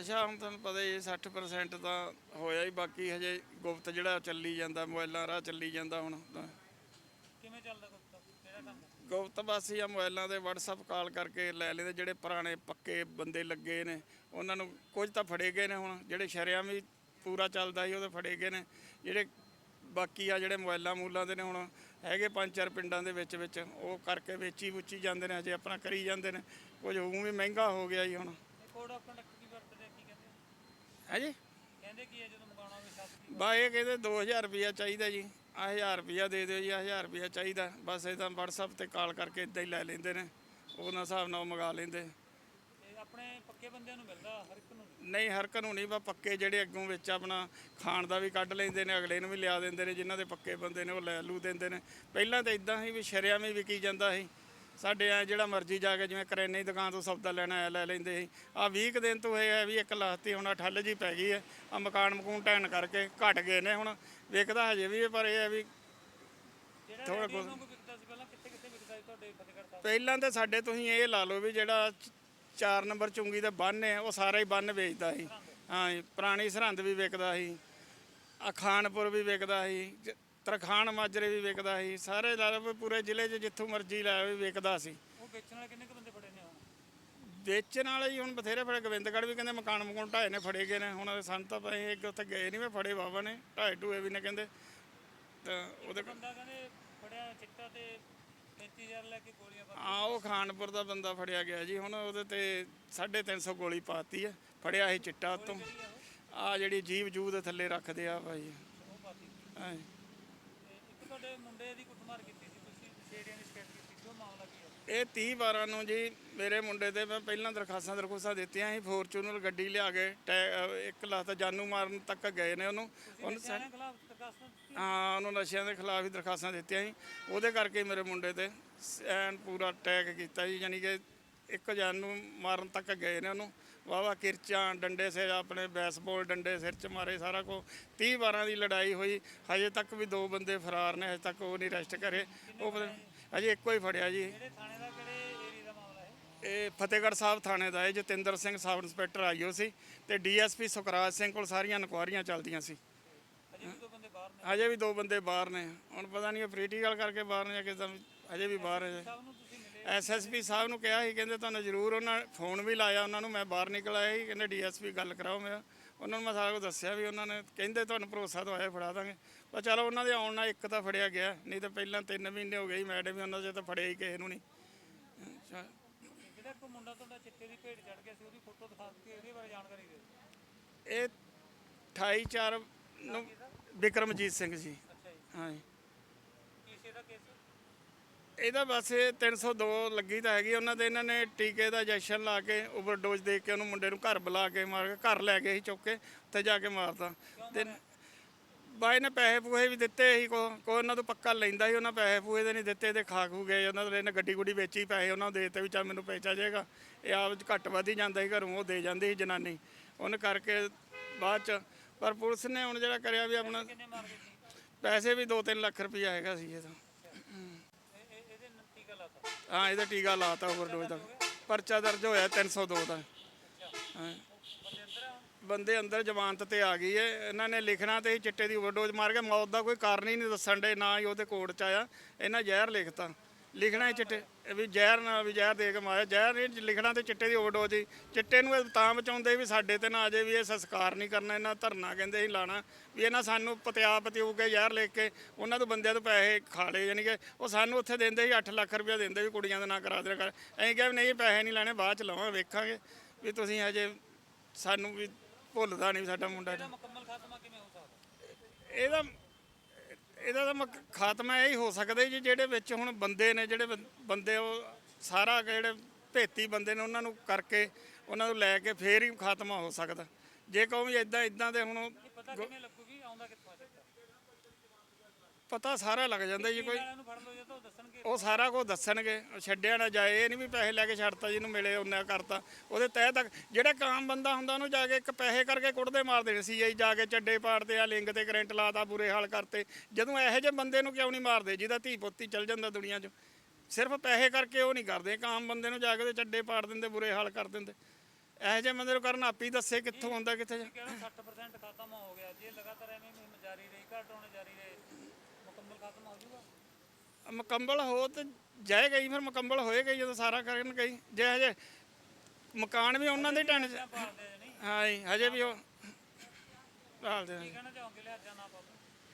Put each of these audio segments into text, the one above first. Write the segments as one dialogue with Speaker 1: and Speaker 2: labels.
Speaker 1: ਨਸ਼ਾ ਹੁਣ ਤੁਹਾਨੂੰ ਪਤਾ ਹੀ ਹੈ 60% ਤਾਂ ਹੋਇਆ ਹੀ ਬਾਕੀ ਹਜੇ ਗੁਪਤ ਜਿਹੜਾ ਚੱਲੀ ਜਾਂਦਾ ਮੋਬਾਈਲਾਂ ਰਾਹ ਚੱਲੀ ਜਾਂਦਾ ਹੁਣ ਤਾਂ।
Speaker 2: ਕਿਵੇਂ ਚੱਲਦਾ ਗੁਪਤਾ? ਕਿਹੜਾ ਕੰਮ?
Speaker 1: ਗੁਪਤ ਬਸ ਆ ਮੋਬਾਈਲਾਂ ਤੇ WhatsApp ਕਾਲ ਕਰਕੇ ਲੈ ਲੈਂਦੇ ਜਿਹੜੇ ਪੁਰਾਣੇ ਪੱਕੇ ਬੰਦੇ ਲੱਗੇ ਨੇ ਉਹਨਾਂ ਨੂੰ ਕੁਝ ਤਾਂ ਫੜੇ ਗਏ ਨੇ ਹੁਣ ਜਿਹੜੇ ਸ਼ਰਿਆਂ ਵੀ ਪੂਰਾ ਚੱਲਦਾ ਸੀ ਉਹਦੇ ਫੜੇ ਗਏ ਨੇ। ਜਿਹੜੇ ਬਾਕੀ ਆ ਜਿਹੜੇ ਮੋਬਾਈਲਾਂ ਮੂਲਾਂ ਦੇ ਨੇ ਹੁਣ ਹੈਗੇ ਪੰਜ ਚਾਰ ਪਿੰਡਾਂ ਦੇ ਵਿੱਚ ਵਿੱਚ ਉਹ ਕਰਕੇ ਵੇਚੀ ਵੁੱਚੀ ਜਾਂਦੇ ਨੇ ਹਜੇ ਆਪਣਾ ਕਰੀ ਜਾਂਦੇ ਨੇ। ਕੁਝ ਉਹ ਵੀ ਮਹਿੰਗਾ ਹੋ ਗਿਆ ਜੀ ਹੁਣ।
Speaker 2: ਕੋਡ ਆਫ ਕੰਡਕਟ ਕੀ ਵਰਤਦੇ ਆ, ਕੀ ਕਹਿੰਦੇ ਆ?
Speaker 1: ਹੈ ਜੀ
Speaker 2: ਕਹਿੰਦੇ ਕੀ ਹੈ ਜਦੋਂ ਮੰਗਾਉਣਾ ਹੋਵੇ ਸ਼ਬਦ ਕੀ
Speaker 1: ਬਾ ਇਹ ਕਹਿੰਦੇ 2000 ਰੁਪਿਆ ਚਾਹੀਦਾ ਜੀ। ਆ 1000 ਰੁਪਿਆ ਦੇ ਦਿਓ ਜੀ ਆ 1000 ਰੁਪਿਆ ਚਾਹੀਦਾ। ਬਸ ਇਹ ਤਾਂ WhatsApp ਤੇ ਕਾਲ ਕਰਕੇ ਇਦਾਂ ਹੀ ਲੈ ਲੈਂਦੇ ਨੇ। ਉਹਨਾਂ ਹਿਸਾਬ ਨਾਲ ਉਹ ਮੰਗਾ ਲੈਂਦੇ।
Speaker 2: ਤੇ ਆਪਣੇ ਪੱਕੇ ਬੰਦਿਆਂ ਨੂੰ ਮਿਲਦਾ ਹਰ ਇੱਕ ਨੂੰ? ਨਹੀਂ।
Speaker 1: ਨਹੀਂ ਹਰ ਬਾ ਪੱਕੇ ਜਿਹੜੇ ਅੱਗੋਂ ਵਿੱਚ ਆਪਣਾ ਖਾਣ ਦਾ ਵੀ ਕੱਢ ਲੈਂਦੇ ਨੇ ਅਗਲੇ ਨੂੰ ਵੀ ਲਿਆ ਦਿੰਦੇ ਨੇ ਜਿਨ੍ਹਾਂ ਦੇ ਪੱਕੇ ਬੰਦੇ ਨੇ ਉਹ ਲੈ ਲੂ ਦਿੰਦੇ ਨੇ। ਪਹਿਲਾਂ ਤਾਂ ਇਦਾਂ ਹੀ ਵੀ ਸ਼ਰਿਆਂ ਵੀ ਵਿਕੀ ਜਾਂਦਾ ਸੀ। ਸਾਡੇ ਆ ਜਿਹੜਾ ਮਰਜ਼ੀ ਜਾ ਕੇ ਜਿਵੇਂ ਕਰਿਆਨੇ ਦੀ ਦੁਕਾਨ ਤੋਂ ਸੌਦਾ ਲੈਣਾ ਲੈ ਲੈਂਦੇ ਸੀ। ਆ 20 ਕੁ ਦਿਨ ਤੋਂ ਇਹ ਹੈ ਵੀ ਇੱਕ ਲੱਖ ਤੇ ਹੁਣ ਠੱਲ ਜੀ ਪੈ ਗਈ ਹੈ। ਆ ਮਕਾਨ ਮਕੂਨ ਢਹਿਣ ਕਰਕੇ ਘਟ ਗਏ ਨੇ ਹੁਣ। ਵਿਕਦਾ ਹਜੇ ਵੀ ਪਰ ਇਹ ਹੈ ਵੀ
Speaker 2: ਵਿਕਦਾ ਸੀ ਪਹਿਲਾਂ
Speaker 1: ਤਾਂ ਸਾਡੇ ਤੁਸੀਂ ਇਹ ਲਾ ਲਓ ਵੀ ਜਿਹੜਾ 4 ਨੰਬਰ ਚੁੰਗੀ ਦੇ ਬੰਨ ਹੈ ਉਹ ਸਾਰਾ ਹੀ ਬੰਨ ਵੇਚਦਾ ਸੀ। ਹਾਂ ਪੁਰਾਣੀ ਸਰਹੰਦ ਵੀ ਵਿਕਦਾ ਸੀ। ਆ ਖਾਨਪੁਰ ਵੀ ਵਿਕਦਾ ਸੀ। ਤਰਖਾਣ ਮਾਜਰੇ ਵੀ ਵਿਕਦਾ ਸੀ ਸਾਰੇ ਲਾ ਲਓ ਵੀ ਪੂਰੇ ਜ਼ਿਲ੍ਹੇ 'ਚ ਜਿੱਥੋਂ ਮਰਜ਼ੀ ਲਾਇਆ ਵੀ ਵਿਕਦਾ ਸੀ।
Speaker 2: ਉਹ ਵੇਚਣ ਵਾਲੇ ਕਿੰਨੇ ਕੁ ਬੰਦੇ ਫੜੇ ਨੇ ਹੁਣ?
Speaker 1: ਵੇਚਣ ਵਾਲੇ ਹੀ ਹੁਣ ਬਥੇਰੇ ਫੜੇ ਗੋਬਿੰਦਗੜ੍ਹ ਵੀ ਕਹਿੰਦੇ ਮਕਾਨ ਮਕਾਨ ਢਾਏ ਨੇ ਫੜੇ ਗਏ ਨੇ ਹੁਣ ਸਾਨੂੰ ਤਾਂ ਪਤਾ ਇਹ ਉੱਥੇ ਗਏ ਨਹੀਂ ਮੈਂ ਫੜੇ ਬਾਬਾ ਨੇ ਢਾਏ ਢੂਏ ਵੀ ਨੇ ਕਹਿੰਦੇ। ਤਾਂ ਉਹਦੇ
Speaker 2: ਬੰਦਾ ਕਹਿੰਦੇ ਫੜਿਆ ਚਿੱਟਾ ਤੇ 35000 ਲੈ ਕੇ ਗੋਲੀਆਂ ਮਾਰ
Speaker 1: ਆ ਉਹ ਖਾਨਪੁਰ ਦਾ ਬੰਦਾ ਫੜਿਆ ਗਿਆ ਜੀ ਹੁਣ ਉਹਦੇ ਤੇ 350 ਗੋਲੀ ਪਾਤੀ ਹੈ ਫੜਿਆ ਸੀ ਚਿੱਟਾ ਉਤੋਂ। ਆ ਜਿਹੜੀ ਜੀਵ ਜੂ ਦੇ ਥੱਲੇ ਰੱਖਦੇ ਆ ਭਾਈ।
Speaker 2: ਉਹ ਪਾਤੀ।
Speaker 1: ਹਾਂ।
Speaker 2: ਤੇ ਇੱਕ ਤੁਹਾਡੇ ਮੁੰਡੇ ਦੀ ਕੁੱਟਮਾਰ ਕੀਤੀ ਸੀ ਤੁਸੀਂ? ਸ਼ੇਰੀਆਂ ਦੀ ਸ਼ਿਕਾਇਤ ਕੀਤੀ ਸੀ ਉਹ ਮਾਮਲਾ ਕੀ ਹੈ?
Speaker 1: ਇਹ 30 12 ਨੂੰ ਜੀ ਮੇਰੇ ਮੁੰਡੇ ਤੇ ਮੈਂ ਪਹਿਲਾਂ ਦਰਖਾਸਤਾਂ ਦਰਖਾਸਤਾਂ ਦਿੱਤੀਆਂ ਸੀ ਫੋਰਚੂਨਰ ਗੱਡੀ ਲਿਆ ਕੇ ਟੈ- ਅਹ ਇੱਕ ਲੱਖ ਤਾਂ ਜਾਨੂ ਮਾਰਨ ਤੱਕ ਗਏ ਨੇ ਉਹਨੂੰ। ਉਹਨੂੰ ਸੈ-
Speaker 2: ਇਹਨਾਂ ਖਿਲਾਫ ਦਰਖਾਸਤਾਂ?
Speaker 1: ਹਾਂ ਉਹਨੂੰ ਨਸ਼ਿਆਂ ਦੇ ਖਿਲਾਫ ਹੀ ਦਰਖਾਸਤਾਂ ਦਿੱਤੀਆਂ ਸੀ। ਉਹਦੇ ਕਰਕੇ ਮੇਰੇ ਮੁੰਡੇ ਤੇ ਐਨ ਪੂਰਾ ਅਟੈਕ ਕੀਤਾ ਜੀ ਯਾਨੀ ਕਿ ਇੱਕ ਜਾਨ ਨੂੰ ਮਾਰਨ ਤੱਕ ਗਏ ਨੇ ਉਹਨੂੰ। ਵਾਵਾ ਕਿਰਚਾਂ ਡੰਡੇ ਸੇ ਆਪਣੇ ਬੈਸਬਾਲ ਡੰਡੇ ਸਿਰ 'ਚ ਮਾਰੇ ਸਾਰਾ ਕੋ 30 12 ਦੀ ਲੜਾਈ ਹੋਈ ਹਜੇ ਤੱਕ ਵੀ ਦੋ ਬੰਦੇ ਫਰਾਰ ਨੇ ਹਜੇ ਤੱਕ ਉਹ ਨਹੀਂ ਅਰੈਸਟ ਕਰੇ। ਉਹ ਪਤਾ ਹਜੇ ਇੱਕੋ ਹੀ ਫੜਿਆ ਜੀ।
Speaker 2: ਕਿਹੜੇ ਥਾਣੇ ਦਾ ਕਿਹੜੇ ਏਰੀਆ ਦਾ ਮਾਮਲਾ ਹੈ
Speaker 1: ਇਹ ਫਤਿਹਗੜ੍ਹ ਸਾਹਿਬ ਥਾਣੇ ਦਾ ਹੈ Jatinder Singh sub inspector IO ਸੀ ਤੇ ਡੀਐਸਪੀ ਸੁਖਰਾਜ ਸਿੰਘ ਕੋਲ ਸਾਰੀਆਂ ਇਨਕੁਆਰੀਆਂ ਚੱਲਦੀਆਂ ਸੀ।
Speaker 2: ਅਜੇ ਵੀ ਦੋ ਬੰਦੇ ਬਾਹਰ ਨੇ?
Speaker 1: ਹਜੇ ਵੀ ਦੋ ਬੰਦੇ ਬਾਹਰ ਨੇ। ਹੁਣ ਪਤਾ ਨਹੀਂ ਪ੍ਰੀਟੀਕਲ ਕਰਕੇ ਬਾਹਰ ਨੇ ਜਾਂ ਕਿਦਾਂ ਹਜੇ ਵੀ ਬਾਹਰ ਹੈ
Speaker 2: ਨੂੰ
Speaker 1: ਐਸਐਸਪੀ ਸਾਹਿਬ ਨੂੰ ਕਿਹਾ ਸੀ ਕਹਿੰਦੇ ਤੁਹਾਨੂੰ ਜ਼ਰੂਰ ਉਹਨਾਂ ਫੋਨ ਵੀ ਲਾਇਆ ਉਹਨਾਂ ਨੂੰ ਮੈਂ ਬਾਹਰ ਨਿਕਲ ਆਇਆ ਸੀ ਕਹਿੰਦੇ ਡੀਐਸਪੀ ਗੱਲ ਕਰਾਓ ਮੇਰਾ ਉਹਨਾਂ ਨੂੰ ਮੈਂ ਸਾਰਾ ਕੁਝ ਦੱਸਿਆ ਵੀ ਉਹਨਾਂ ਨੇ ਕਹਿੰਦੇ ਤੁਹਾਨੂੰ ਭਰੋਸਾ ਦਵਾਇਆ ਫੜਾ ਦਾਂਗੇ। ਪਰ ਚਲੋ ਉਹਨਾਂ ਦੇ ਆਉਣ ਨਾਲ ਇੱਕ ਤਾਂ ਫੜਿਆ ਗਿਆ ਨਹੀਂ ਤਾਂ ਪਹਿਲਾਂ 3 ਮਹੀਨੇ ਹੋ ਗਏ ਸੀ ਮੈਡਮ ਵੀ ਉਹਨਾਂ ਦੇ ਤਾਂ ਫੜਿਆ ਹੀ ਕਿਸੇ ਨੂੰ ਨਹੀਂ। ਅੱਛਾ।
Speaker 2: ਜਿਹੜਾ ਕੋ ਮੁੰਡਾ ਤੁਹਾਡਾ ਚਿੱਟੇ ਦੀ ਭੇਟ ਚੜ ਗਿਆ ਸੀ ਉਹਦੀ ਫੋਟੋ ਦਿਖਾ ਕੇ ਇਹਦੇ ਬਾਰੇ ਜਾਣਕਾਰੀ ਦਿਓ।
Speaker 1: ਇਹ 28 4 ਨੂੰ ਵਿਕਰਮਜੀਤ ਸਿੰਘ ਜੀ। ਹਾਂ ਜੀ।
Speaker 2: ਇਹਦਾ
Speaker 1: ਬਸ ਇਹ 302 ਲੱਗੀ ਤਾਂ ਹੈਗੀ। ਉਹਨਾਂ ਦੇ ਇਹਨਾਂ ਨੇ ਟੀਕੇ ਦਾ ਇੰਜੈਕਸ਼ਨ ਲਾ ਕੇ ਓਵਰਡੋਜ਼ ਦੇ ਕੇ ਉਹਨੂੰ ਮੁੰਡੇ ਨੂੰ ਘਰ ਬੁਲਾ ਕੇ ਮਾਰ ਕੇ ਘਰ ਲੈ ਗਏ ਸੀ ਚੁੱਕ ਕੇ ਉੱਥੇ ਜਾ ਕੇ ਮਾਰਤਾ। ਤੇ ਬਾਈ ਨੇ ਪੈਸੇ ਪੂਹੇ ਵੀ ਦਿੱਤੇ ਸੀ ਕੋ ਕੋ ਉਹਨਾਂ ਤੋਂ ਪੱਕਾ ਲੈਂਦਾ ਸੀ ਉਹਨਾਂ ਪੈਸੇ ਪੂਹੇ ਦੇ ਨਹੀਂ ਦਿੱਤੇ ਤੇ ਖਾ ਖੂ ਗਏ। ਉਹਨਾਂ ਦੇ ਇਹਨੇ ਗੱਡੀ ਗੁੱਡੀ ਵੇਚੀ ਪੈਸੇ ਉਹਨਾਂ ਨੂੰ ਦੇ ਦਿੱਤੇ ਵੀ ਚੱਲ ਮੈਨੂੰ ਪੈਸਾ ਜਾਏਗਾ ਇਹ ਆਪ ਘੱਟ ਵੱਧ ਹੀ ਜਾਂਦਾ ਸੀ ਘਰੋਂ ਉਹ ਦੇ ਜਾਂਦੀ ਸੀ ਜਨਾਨੀ। ਉਹਨੇ ਕਰਕੇ ਬਾਅਦ ਚ ਪਰ ਪੁਲਿਸ ਨੇ ਹੁਣ ਜਿਹੜਾ ਕਰਿਆ ਵੀ ਆਪਣਾ ਪੈਸੇ ਵੀ 2-3 ਲੱਖ ਰੁਪਇਆ ਹੈਗਾ ਸੀ ਇਹਦਾ
Speaker 2: ਇਹ ਇਹ- ਇਹਦੇ ਨਾਲ ਟੀਕਾ ਲਾਤਾ
Speaker 1: ਹਾਂ ਇਹਦਾ ਟੀਕਾ ਲਾਤਾ ਓਵਰਡੋਜ਼ ਦਾ ਪਰਚਾ ਦਰਜ ਹੋਇਆ 302 ਦਾ ਹਾਂ।
Speaker 2: ਬੰਦੇ ਅੰਦਰ
Speaker 1: ਬੰਦੇ ਅੰਦਰ ਜ਼ਮਾਨਤ ਤੇ ਆ ਗਈ ਹੈ ਇਹਨਾਂ ਨੇ ਲਿਖਣਾ ਤੇ ਹੀ ਚਿੱਟੇ ਦੀ ਓਵਰਡੋਜ਼ ਮਾਰ ਕੇ ਮੌਤ ਦਾ ਕੋਈ ਕਾਰਨ ਹੀ ਨਹੀਂ ਦੱਸਣ ਦੇ ਨਾ ਹੀ ਉਹਦੇ ਕੋਰਟ ਚ ਆਇਆ। ਇਹਨਾਂ ਜ਼ਹਿਰ ਲਿਖਤਾ। ਲਿਖਣਾ ਚਿੱਟੇ ਵੀ ਜ਼ਹਿਰ ਨਾ ਵੀ ਜ਼ਹਿਰ ਦੇ ਕੇ ਮਾਰਿਆ। ਜ਼ਹਿਰ ਨਹੀਂ ਲਿਖਣਾ ਤੇ ਚਿੱਟੇ ਦੀ ਓਵਰਡੋਜ਼ ਹੀ ਚਿੱਟੇ ਨੂੰ ਇਹ ਤਾਂ ਬਚਾਉਂਦੇ ਵੀ ਸਾਡੇ ਤੇ ਨਾ ਆ ਜਾਏ ਵੀ ਇਹ ਸੰਸਕਾਰ ਨਹੀਂ ਕਰਨਾ ਇਹਨਾਂ ਧਰਨਾ ਕਹਿੰਦੇ ਸੀ ਲਾਣਾ। ਵੀ ਇਹਨਾਂ ਸਾਨੂੰ ਪਤਿਆ ਪਤਿਊ ਕੇ ਜ਼ਹਿਰ ਲਿਖ ਕੇ ਉਹਨਾਂ ਤੋਂ ਬੰਦਿਆਂ ਤੋਂ ਪੈਸੇ ਖਾ ਲਏ ਯਾਨੀ ਕਿ ਉਹ ਸਾਨੂੰ ਉੱਥੇ ਦਿੰਦੇ ਸੀ 8 ਲੱਖ ਰੁਪਏ ਦਿੰਦੇ ਵੀ ਕੁੜੀਆਂ ਦੇ ਨਾਂ ਕਰਾ ਦੇ ਕਰ। ਅਸੀਂ ਕਿਹਾ ਵੀ ਨਹੀਂ ਪੈਸੇ ਨਹੀਂ ਲੈਣੇ ਬਾਅਦ ਚ ਲਵਾਂ ਵੇਖਾਂਗੇ। ਵੀ ਤੁਸੀਂ ਹਜੇ ਸਾਨੂੰ ਵੀ ਭੁੱਲਦਾ ਨਹੀਂ ਸਾਡਾ ਮੁੰਡਾ।
Speaker 2: ਇਹਦਾ ਮੁਕੰਮਲ ਖਾਤਮਾ ਕਿਵੇਂ ਹੋ ਸਕਦਾ?
Speaker 1: ਇਹਦਾ ਇਹਦਾ ਤਾਂ ਮੁਕ- ਖਾਤਮਾ ਇਹ ਹੀ ਹੋ ਸਕਦਾ ਜੀ ਜਿਹੜੇ ਵਿੱਚ ਹੁਣ ਬੰਦੇ ਨੇ ਜਿਹੜੇ ਬੰ- ਬੰਦੇ ਉਹ ਸਾਰਾ ਜਿਹੜੇ ਭੇਤੀ ਬੰਦੇ ਨੇ ਉਹਨਾਂ ਨੂੰ ਕਰਕੇ ਉਹਨਾਂ ਨੂੰ ਲੈ ਕੇ ਫੇਰ ਹੀ ਖਾਤਮਾ ਹੋ ਸਕਦਾ। ਜੇ ਕਹੋ ਵੀ ਇਦਾਂ ਇਦਾਂ ਦੇ ਹੁਣ
Speaker 2: ਪਤਾ ਕਿਵੇਂ ਚਿੱਟਾ
Speaker 1: ਪਤਾ ਸਾਰਾ ਲੱਗ ਜਾਂਦਾ ਜੀ, ਕੋਈ
Speaker 2: ਨੂੰ ਫੜ ਲਓ ਜੇ ਤਾਂ ਉਹ ਦੱਸਣਗੇ
Speaker 1: ਉਹ ਸਾਰਾ ਕੁਝ ਦੱਸਣਗੇ, ਉਹ ਛੱਡਿਆ ਨਾ ਜਾਏ, ਇਹ ਨਹੀਂ ਵੀ ਪੈਸੇ ਲੈ ਕੇ ਛੱਡਤਾ ਜਿਹਨੂੰ ਮਿਲੇ, ਉਹਨੇ ਕਰਤਾ। ਉਹਦੇ ਤਹਿ ਤੱਕ ਜਿਹੜਾ ਕਾਮ ਬੰਦਾ ਹੁੰਦਾ, ਉਹਨੂੰ ਜਾ ਕੇ ਇੱਕ ਪੈਸੇ ਕਰਕੇ ਕੁੱਟਦੇ ਮਾਰ ਦੇਣੇ ਸੀ ਜੀ ਜਾ ਕੇ ਚੱਡੇ ਪਾੜਦੇ ਆ ਲਿੰਗ ਤੇ ਕਰੰਟ ਲਾਤਾ, ਬੁਰੇ ਹਾਲ ਕਰਤੇ। ਜਦੋਂ ਇਹੋ ਜਿਹੇ ਬੰਦੇ ਨੂੰ ਕਿਉਂ ਨਹੀਂ ਮਾਰਦੇ, ਜਿਹਦਾ ਧੀ ਪੁੱਤੀ ਚੱਲ ਜਾਂਦਾ ਦੁਨੀਆ 'ਚ? ਸਿਰਫ ਪੈਸੇ ਕਰਕੇ ਉਹ ਨਹੀਂ ਕਰਦੇ, ਕਾਮ ਬੰਦੇ ਨੂੰ ਜਾ ਕੇ ਤੇ ਚੱਡੇ ਪਾੜ ਦਿੰਦੇ, ਬੁਰੇ ਹਾਲ ਕਰ ਦਿੰਦੇ। ਇਹੋ ਜਿਹੇ ਬੰਦੇ ਨੂੰ ਕਰਨ ਆਪੀ ਦੱਸੇ ਕਿੱਥੋਂ ਆਉਂਦਾ, ਕਿੱਥੇ ਜਾ
Speaker 2: ਕਹਿੰਦਾ 60% ਖਤਮ ਹੋ ਗਿਆ। ਜੇ ਲਗਾਤਾਰ ਐਵੇਂ ਮੁਹਿੰਮ ਜਾਰੀ ਰਹੀ, ਘੱਟ ਜਾਰੀ ਰਹੇ ਮੁਕੰਮਲ ਹੋ
Speaker 1: ਤੇ ਜਾਏਗਾ ਹੀ ਫਿਰ ਮੁਕੰਮਲ ਹੋਏਗਾ ਹੀ ਜਦੋਂ ਸਾਰਾ ਕਰਨ ਗਈ ਜੇ ਹਜੇ ਮਕਾਨ ਵੀ ਉਹਨਾਂ ਦੇ ਢਾਣੇ 'ਚ ਹਾਂ ਜੀ ਹਜੇ ਵੀ ਉਹ ਭਾਲਦੇ ਨੇ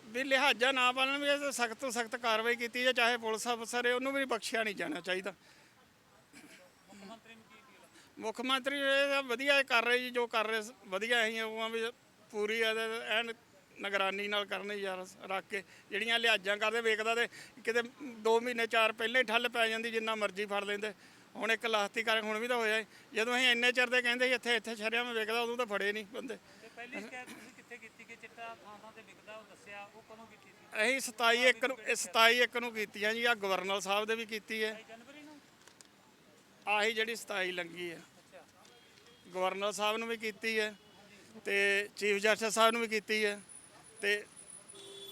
Speaker 1: ਵੀ ਲਿਹਾਜ਼ਾ ਨਾ ਪਾਲਣ ਵੀ ਇਹ ਸਖਤ ਤੋਂ ਸਖਤ ਕਾਰਵਾਈ ਕੀਤੀ ਜਾਏ ਚਾਹੇ ਪੁਲਿਸ ਅਫਸਰ ਹੈ ਉਹਨੂੰ ਵੀ ਬਖਸ਼ਿਆ ਨਹੀਂ ਜਾਣਾ ਚਾਹੀਦਾ।
Speaker 2: ਮੁੱਖ ਮੰਤਰੀ ਨੂੰ ਕੀ ਅਪੀਲ ਹੈ
Speaker 1: ਮੁੱਖ ਮੰਤਰੀ ਇਹ ਤਾਂ ਵਧੀਆ ਕਰ ਰਹੇ ਜੀ ਜੋ ਕਰ ਰਹੇ ਸ- ਵਧੀਆ ਅਸੀਂ ਉਹ ਵੀ ਪੂਰੀ ਐਨ ਨਿਗਰਾਨੀ ਨਾਲ ਕਰਨੀ ਯਾਰ ਰੱਖ ਕੇ ਜਿਹੜੀਆਂ ਲਿਹਾਜ਼ਾਂ ਕਰਦੇ ਵੇਖਦਾ ਤੇ ਕਿਤੇ 2 ਮਹੀਨੇ ਚਾਰ ਪਹਿਲਾਂ ਹੀ ਠੱਲ ਪੈ ਜਾਂਦੀ ਜਿੰਨਾ ਮਰਜ਼ੀ ਫੜ ਲੈਂਦੇ। ਹੁਣ ਇੱਕ ਲਾਸਤੀ ਕਰ ਹੁਣ ਵੀ ਤਾਂ ਹੋਇਆ। ਜਦੋਂ ਅਸੀਂ ਇੰਨੇ ਚਿਰ ਦੇ ਕਹਿੰਦੇ ਸੀ ਇੱਥੇ ਇੱਥੇ ਸ਼ਰਿਆਂ ਮੈਂ ਵੇਖਦਾ ਉਦੋਂ ਤਾਂ ਫੜੇ ਨਹੀਂ ਬੰਦੇ।
Speaker 2: ਪਹਿਲੀ ਸ਼ਿਕਾਇਤ ਤੁਸੀਂ ਕਿੱਥੇ ਕੀਤੀ ਕਿ ਚਿੱਟਾ ਥਾਂ ਥਾਂ ਤੇ ਵਿਕਦਾ ਉਹ ਦੱਸਿਆ ਉਹ ਕਦੋਂ ਕੀਤੀ ਸੀ?
Speaker 1: ਅਸੀਂ 27 ਇੱਕ ਨੂੰ ਇਹ 27 ਇੱਕ ਨੂੰ ਕੀਤੀਆਂ ਜੀ ਆ ਗਵਰਨਰ ਸਾਹਿਬ ਦੇ ਵੀ ਕੀਤੀ ਹੈ
Speaker 2: 22 ਜਨਵਰੀ ਨੂੰ?
Speaker 1: ਆਹੀ ਜਿਹੜੀ 27 ਲੰਗੀ ਹੈ ਗਵਰਨਰ ਸਾਹਿਬ ਨੂੰ ਵੀ ਕੀਤੀ ਹੈ ਤੇ ਚੀਫ ਜਸਟਿਸ ਸਾਹਿਬ ਨੂੰ ਵੀ ਕੀਤੀ ਹੈ ਤੇ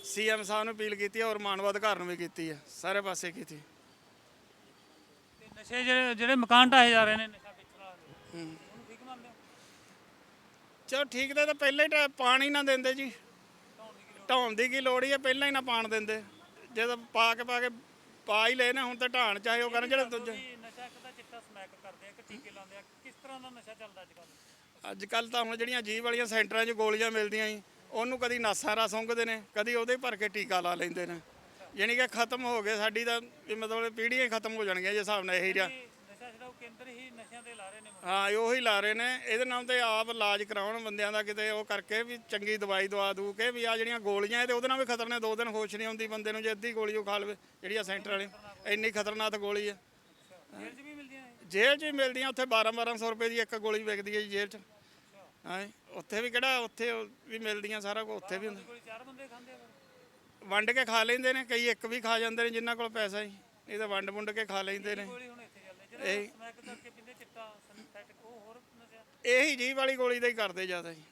Speaker 1: ਸੀਐਮ ਸਾਹਿਬ ਨੂੰ ਅਪੀਲ ਕੀਤੀ ਹੈ ਔਰ ਮਾਨਵ ਅਧਿਕਾਰ ਨੂੰ ਵੀ ਕੀਤੀ ਹੈ। ਸਾਰੇ ਪਾਸੇ ਕੀਤੀ।
Speaker 2: ਤੇ ਨਸ਼ੇ ਜਿਹੜੇ ਜਿਹੜੇ ਮਕਾਨ ਢਾਏ ਜਾ ਰਹੇ ਨੇ ਨਸ਼ਾ ਵੇਚਣ ਵਾਲੇ। ਉਹਨੂੰ ਠੀਕ ਮੰਨਦੇ ਹੋ?
Speaker 1: ਚਲੋ ਠੀਕ ਤੇ ਤਾਂ ਪਹਿਲਾਂ ਹੀ ਤਾਂ ਪਾਣੀ ਨਾ ਦਿੰਦੇ ਜੀ। ਢਾਉਣ ਦੀ ਕੀ ਲੋੜ ਹੀ ਹੈ ਪਹਿਲਾਂ ਹੀ ਨਾ ਪਾਣ ਦਿੰਦੇ। ਜਦੋਂ ਪਾ ਕੇ ਪਾ ਕੇ ਪਾ ਹੀ ਲਏ ਨਾ ਹੁਣ ਤਾਂ ਢਾਣ ਚਾਹੇ ਉਹ ਕਰਨ ਜਿਹੜੇ ਦੂਜੇ
Speaker 2: ਵੀ ਨਸ਼ਾ ਇੱਕ ਤਾਂ ਚਿੱਟਾ ਸਮੈਕ ਕਰਦੇ ਆ ਕਿ ਟੀਕੇ ਲਾਉਂਦੇ ਆ। ਕਿਸ ਤਰ੍ਹਾਂ ਦਾ ਨਸ਼ਾ ਚੱਲਦਾ ਅੱਜ ਕੱਲ੍ਹ?
Speaker 1: ਅੱਜ ਕੱਲ ਤਾਂ ਹੁਣ ਜਿਹੜੀਆਂ ਜੀਵ ਵਾਲੀਆਂ ਸੈਂਟਰਾਂ 'ਚ ਗੋਲੀਆਂ ਮਿਲਦੀਆਂ ਜੀ ਉਹਨੂੰ ਕਦੀ ਨਾਸਾਂ ਰਾ ਸੁੰਘਦੇ ਨੇ ਕਦੀ ਉਹਦੇ ਭਰ ਕੇ ਟੀਕਾ ਲਾ ਲੈਂਦੇ ਨੇ। ਯਾਨੀ ਕਿ ਖਤਮ ਹੋ ਗਏ ਸਾਡੀ ਤਾਂ ਵੀ ਮਤਲਬ ਪੀੜ੍ਹੀਆਂ ਹੀ ਖਤਮ ਹੋ ਜਾਣਗੀਆਂ ਜੇ ਹਿਸਾਬ ਨਾਲ ਇਹੀ ਰਿਹਾ
Speaker 2: ਇਹ ਨਸ਼ਾ ਛਡਾਊ ਕੇਂਦਰ ਹੀ ਨਸ਼ਿਆਂ ਦੇ ਲਾ ਰਹੇ ਨੇ ਮੁੰਡੇ।
Speaker 1: ਹਾਂ ਉਹੀ ਲਾ ਰਹੇ ਨੇ ਇਹਦੇ ਨਾਲ ਤੇ ਆਪ ਇਲਾਜ ਕਰਾਉਣ ਬੰਦਿਆਂ ਦਾ ਕਿਤੇ ਉਹ ਕਰਕੇ ਵੀ ਚੰਗੀ ਦਵਾਈ ਦਵਾ ਦੂ ਕੇ ਵੀ ਆ ਜਿਹੜੀਆਂ ਗੋਲੀਆਂ ਇਹ ਤੇ ਉਹਦੇ ਨਾਲ ਵੀ ਖਤਰਨਾਕ ਦੋ ਦਿਨ ਹੋਸ਼ ਨਹੀਂ ਆਉਂਦੀ ਬੰਦੇ ਨੂੰ ਜੇ ਅੱਧੀ ਗੋਲੀ ਉਹ ਖਾ ਲਵੇ ਜਿਹੜੀ ਆ ਸੈਂਟਰ ਵਾਲੀ ਇੰਨੀ ਖਤਰਨਾਕ ਗੋਲੀ ਆ।
Speaker 2: ਜੇਲ੍ਹ 'ਚ ਵੀ ਮਿਲਦੀਆਂ ਇਹ
Speaker 1: ਜੇਲ੍ਹ 'ਚ ਵੀ ਮਿਲਦੀਆਂ ਉੱਥੇ 12 1200 ਰੁਪਏ ਦੀ ਇੱਕ ਗੋਲੀ ਵਿਕਦੀ ਹੈ ਜੀ ਜੇਲ੍ਹ 'ਚ। ਹਾਂ ਉੱਥੇ ਵੀ ਕਿਹੜਾ ਉੱਥੇ ਵੀ ਮਿਲਦੀਆਂ ਸਾਰਾ ਕੁਝ ਉੱਥੇ ਵੀ ਹੁੰਦਾ।
Speaker 2: ਕੋਈ ਚਾਰ ਬੰਦੇ ਖਾਂਦੇ ਆ
Speaker 1: ਵੰਡ ਕੇ ਖਾ ਲੈਂਦੇ ਨੇ ਕਈ ਇੱਕ ਵੀ ਖਾ ਜਾਂਦੇ ਨੇ ਜਿਨ੍ਹਾਂ ਕੋਲ ਪੈਸਾ ਹੀ। ਇਹ ਤਾਂ ਵੰਡ ਵੁੰਡ ਕੇ ਖਾ ਲੈਂਦੇ ਨੇ।
Speaker 2: ਗੋਲੀ ਹੁਣ ਇੱਥੇ ਚੱਲਦੇ ਜਿਹੜਾ ਸਮੈਕ ਕਰਕੇ ਪੀਂਦੇ ਚਿੱਟਾ ਸਿੰਥੈਟਿਕ ਉਹ ਹੋਰ ਨਸ਼ਾ
Speaker 1: ਇਹੀ ਜੀਭ ਵਾਲੀ ਗੋਲੀ ਦਾ ਹੀ ਕਰਦੇ ਜ਼ਿਆਦਾ ਜੀ।